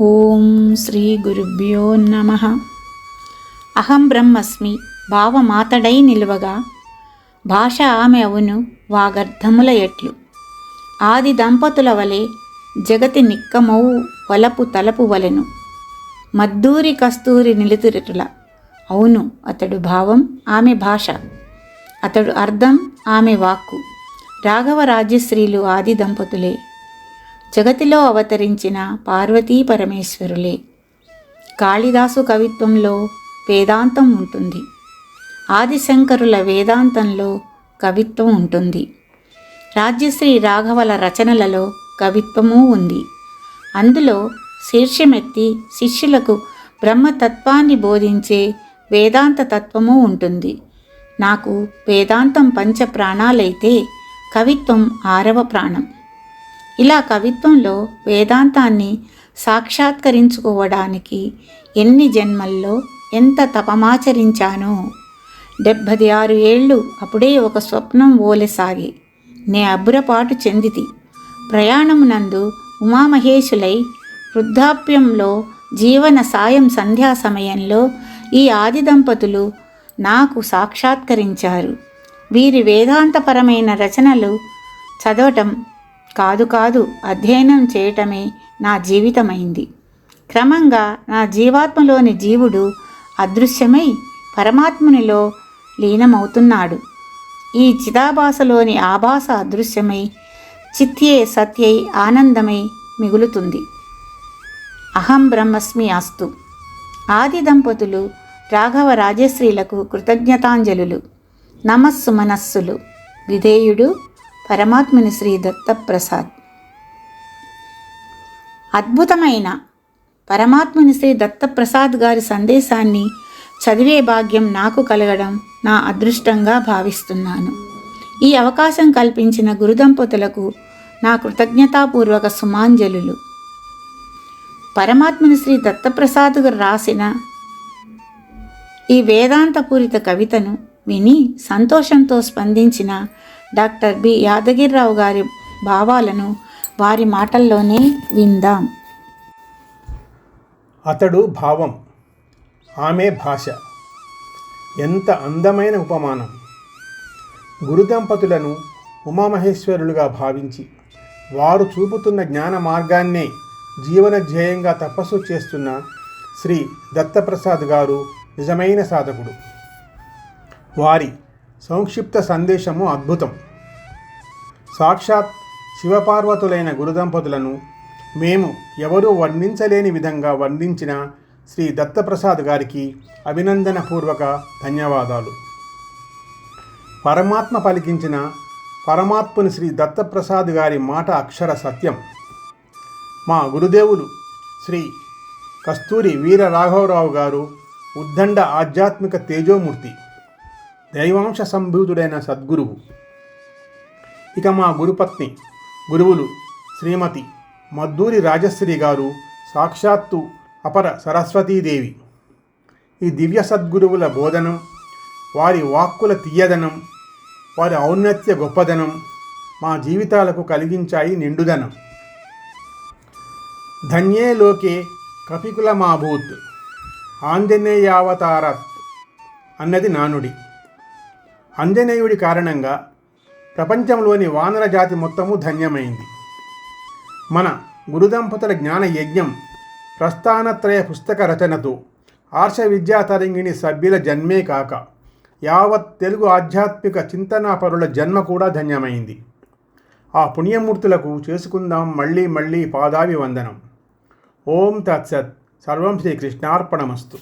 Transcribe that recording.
ఓం శ్రీ గురుభ్యో నమ. అహం బ్రహ్మస్మి భావమాతడై నిలువగా. భాష ఆమె అవును వాగర్ధముల ఎట్లు. ఆది దంపతుల వలె జగతి నిక్కమౌ వలపు తలపు వలెను. మద్దూరి కస్తూరి నిలుతురటుల. అవును అతడు భావం ఆమె భాష. అతడు అర్థం ఆమె వాక్కు. రాఘవ రాజ్యశ్రీలు ఆది దంపతులే. జగతిలో అవతరించిన పార్వతీ పరమేశ్వరులే. కాళిదాసు కవిత్వంలో వేదాంతం ఉంటుంది. ఆదిశంకరుల వేదాంతంలో కవిత్వం ఉంటుంది. రాజ్యశ్రీ రాఘవల రచనలలో కవిత్వము ఉంది. అందులో శీర్షమెత్తి శిష్యులకు బ్రహ్మతత్వాన్ని బోధించే వేదాంత తత్వము ఉంటుంది. నాకు వేదాంతం పంచ ప్రాణాలైతే కవిత్వం ఆరవ ప్రాణం. ఇలా కవిత్వంలో వేదాంతాన్ని సాక్షాత్కరించుకోవడానికి ఎన్ని జన్మల్లో ఎంత తపమాచరించానో. డెబ్భది ఆరు ఏళ్ళు అప్పుడే ఒక స్వప్నం ఓలెసాగి నే అబ్బురపాటు చెందితి. ప్రయాణమునందు ఉమామహేశులై వృద్ధాప్యంలో జీవన సాయం సంధ్యా సమయంలో ఈ ఆది దంపతులు నాకు సాక్షాత్కరించారు. వీరి వేదాంతపరమైన రచనలు చదవటం కాదు కాదు అధ్యయనం చేయటమే నా జీవితమైంది. క్రమంగా నా జీవాత్మలోని జీవుడు అదృశ్యమై పరమాత్మునిలో లీనమవుతున్నాడు. ఈ చిదాభాసలోని ఆభాస అదృశ్యమై చిత్యే సత్యై ఆనందమై మిగులుతుంది. అహం బ్రహ్మస్మి అస్తు. ఆది దంపతులు రాఘవ రాజశ్రీలకు కృతజ్ఞతాంజలులు. నమస్సు మనస్సులు. విధేయుడు పరమాత్ముని శ్రీ దత్తప్రసాద్. అద్భుతమైన పరమాత్ముని శ్రీ దత్తప్రసాద్ గారి సందేశాన్ని చదివే భాగ్యం నాకు కలగడం నా అదృష్టంగా భావిస్తున్నాను. ఈ అవకాశం కల్పించిన గురుదంపతులకు నా కృతజ్ఞతాపూర్వక సుమాంజలులు. పరమాత్ముని శ్రీ దత్తప్రసాద్ గారు రాసిన ఈ వేదాంతపూరిత కవితను విని సంతోషంతో స్పందించిన డాక్టర్ బి. యాదగిరిరావు గారి భావాలను వారి మాటల్లోనే విందాం. అతడు భావం ఆమె భాష. ఎంత అందమైన ఉపమానం. గురుదంపతులను ఉమామహేశ్వరులుగా భావించి వారు చూపుతున్న జ్ఞాన మార్గాన్నే జీవన ధ్యేయంగా తపస్సు చేస్తున్న శ్రీ దత్తప్రసాద్ గారు నిజమైన సాధకుడు. వారి సంక్షిప్త సందేశము అద్భుతం. సాక్షాత్ శివపార్వతులైన గురుదంపతులను మేము ఎవరూ వర్ణించలేని విధంగా వర్ణించిన శ్రీ దత్తప్రసాద్ గారికి అభినందనపూర్వక ధన్యవాదాలు. పరమాత్మ పలికించిన పరమాత్ముని శ్రీ దత్తప్రసాద్ గారి మాట అక్షర సత్యం. మా గురుదేవులు శ్రీ కస్తూరి వీర రాఘవరావు గారు ఉద్దండ ఆధ్యాత్మిక తేజోమూర్తి. దైవాంశ సంభూతుడైన సద్గురువు. ఇక మా గురుపత్ని గురువులు శ్రీమతి మద్దూరి రాజశ్రీ గారు సాక్షాత్తు అపర సరస్వతీదేవి. ఈ దివ్య సద్గురువుల బోధనం వారి వాక్కుల తీయదనం వారి ఔన్నత్య గొప్పదనం మా జీవితాలకు కలిగించాయి నిండుదనం. ధన్యే లోకే కపికులమాభూత్ ఆంజనేయావతారత్ అన్నది నానుడి. అంజనేయుడి కారణంగా ప్రపంచంలోని వానర జాతి మొత్తము ధన్యమైంది. మన గురుదంపతుల జ్ఞాన యజ్ఞం ప్రస్థానత్రయ పుస్తక రచనతో ఆర్ష విద్యా తరంగిణి సభ్యుల జన్మే కాక యావత్ తెలుగు ఆధ్యాత్మిక చింతనాపరుల జన్మ కూడా ధన్యమైంది. ఆ పుణ్యమూర్తులకు చేసుకుందాం మళ్ళీ మళ్ళీ పాదావి వందనం ఓం తత్సత్. సర్వం శ్రీకృష్ణార్పణమస్తు